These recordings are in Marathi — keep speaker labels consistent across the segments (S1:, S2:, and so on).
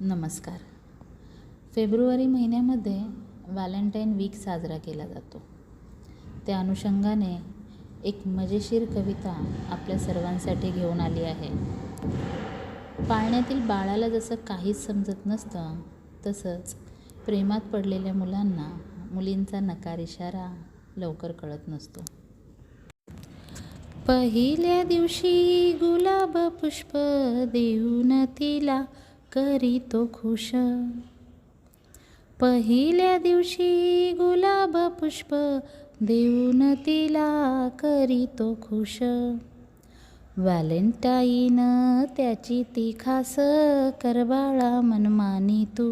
S1: नमस्कार. फेब्रुवारी महिन्यामध्ये व्हॅलेंटाईन वीक साजरा केला जातो. त्या अनुषंगाने एक मजेशीर कविता आपल्या सर्वांसाठी घेऊन आली आहे. पाळण्यातील बाळाला जसं काहीच समजत नसतं तसंच प्रेमात पडलेल्या मुलांना मुलींचा नकार इशारा लवकर कळत नसतो. पहिल्या दिवशी गुलाब पुष्प देऊन तिला करीतो खुश. पहिल्या दिवशी गुलाब पुष्प देऊन तिला करीतो खुश. व्हॅलेंटाईन त्याची ती खास करबाळा मनमानी तू.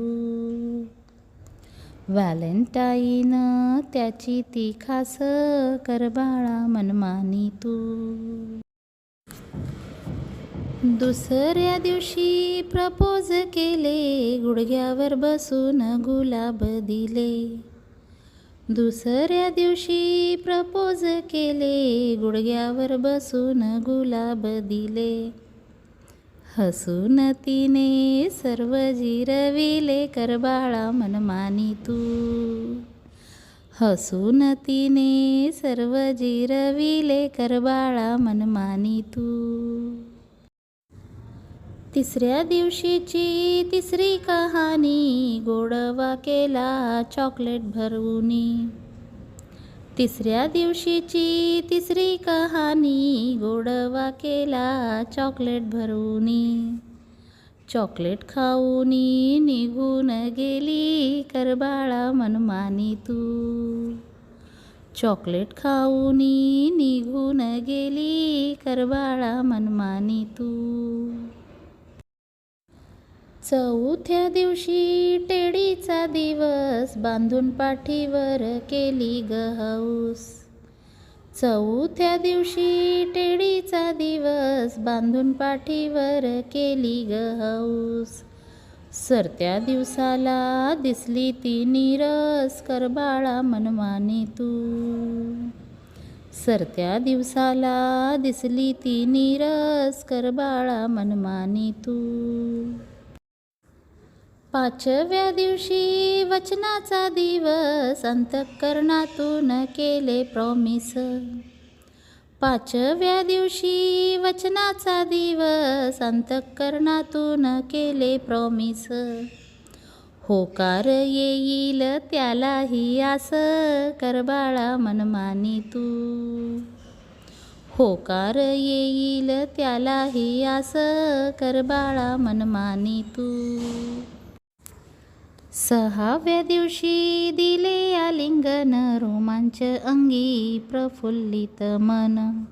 S1: व्हॅलेंटाईन त्याची ती खास करबाळा मनमानी तू. दुसऱ्या दिवशी प्रपोज केले गुडघ्यावर बसून गुलाब दिले. दुसऱ्या दिवशी प्रपोज केले गुडघ्यावर बसून गुलाब दिले. हसून तिने सर्व जिरविले करबाळा मनमानी तू. हसून तिने सर्व जिरविले करबाळा मनमानी तू. तिसऱ्या दिवशीची तिसरी कहाणी गोडवा केला चॉकलेट भरवूनी. तिसऱ्या दिवशीची तिसरी कहाणी गोडवा केला चॉकलेट भरवूनी. चॉकलेट खाऊनी निघून गेली करबाळा मनमानी तू. चॉकलेट खाऊनी निघून गेली करबाळा मनमानी तू. चौथ्या दिवशी टेडीचा दिवस बांधून पाठीवर केली गहूस. चौथ्या दिवशी टेडीचा दिवस बांधून पाठीवर केली गहूस. सरत्या दिवसाला दिसली ती नीरस करबाळा मनमानी तू. सरत्या दिवसाला दिसली ती नीरस करबाळा मनमानी तू. पाचव्या दिवशी वचनाचा दिवस अंतकरणातून केले प्रॉमिस पाचव्या दिवशी वचनाचा दिवस अंतकरणातून केले प्रॉमिस होकार येईल त्यालाही आस करबाळा मनमानी तू. होकार येईल त्यालाही आस करबाळा मनमानी तू. सहाव्या दिवशी दिले आलिंगन रोमांच अंगी प्रफुल्लित मन.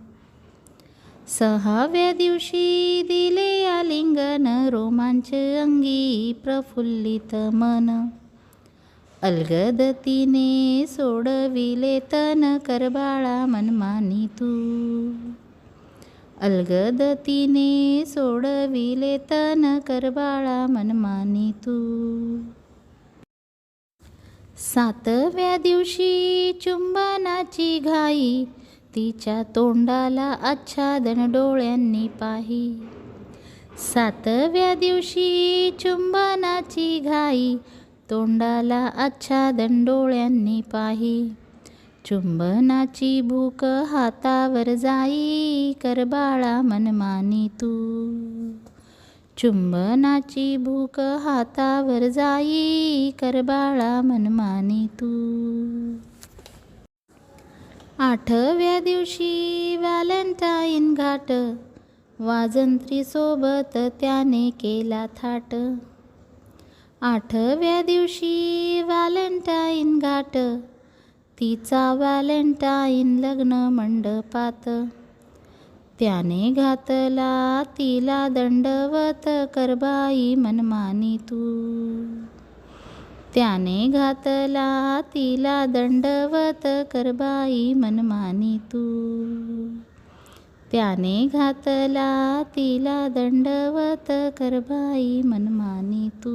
S1: सहाव्या दिवशी दिले आलिंगन रोमांच अंगी प्रफुल्लित मन. अलगदतीने सोडविले तन करबाळा मनमानी तू. अलगदतीने सोडविले तन करबाळा मनमानी तू. सातव्या दिवशी चुंबनाची घाई तिच्या तोंडाला आच्छादन डोळ्यांनी पाही. सातव्या दिवशी चुंबनाची घाई तोंडाला आच्छादन डोळ्यांनी पाही. चुंबनाची भूक हातावर जाई कर बाळा मनमानी तू. चुंबनाची भूक हातावर जाई करबाळा मनमानी तू. आठव्या दिवशी व्हॅलेंटाईन घाट वाजंत्री सोबत त्याने केला थाट. आठव्या दिवशी व्हॅलेंटाईन घाट तिचा व्हॅलेंटाईन लग्न मंडपात. त्याने घातला तिला दंडवत करबाई मनमानी तू. त्याने घातला तिला दंडवत करबाई मनमानी तू. त्याने घातला तिला दंडवत करबाई मनमानी तू.